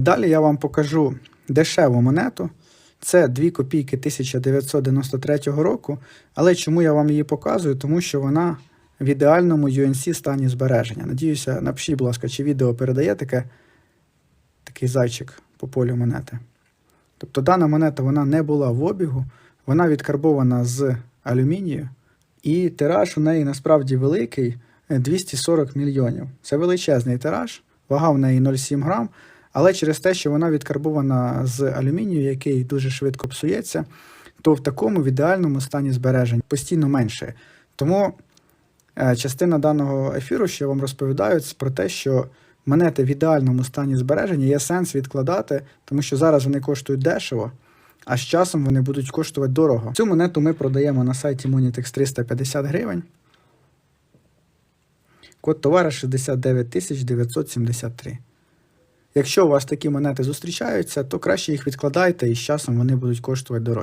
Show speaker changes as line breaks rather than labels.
Далі я вам покажу дешеву монету. Це 2 копійки 1993 року. Але чому я вам її показую? Тому що вона в ідеальному UNC стані збереження. Надіюся, напишіть, будь ласка, чи відео передає таке, такий зайчик по полю монети. Тобто дана монета вона не була в обігу, вона відкарбована з алюмінію, і тираж у неї насправді великий е, 240 мільйонів. Це величезний тираж, вага в неї 0,7 грам, але через те, що вона відкарбована з алюмінію, який дуже швидко псується, то в такому в ідеальному стані збережень постійно менше. Тому е, частина даного ефіру, що я вам розповідаю, це про те, що монети в ідеальному стані збереження є сенс відкладати, тому що зараз вони коштують дешево, а з часом вони будуть коштувати дорого. Цю монету ми продаємо на сайті Monitex 350 гривень. Код товара 69 973. Якщо у вас такі монети зустрічаються, то краще їх відкладайте і з часом вони будуть коштувати дорожче.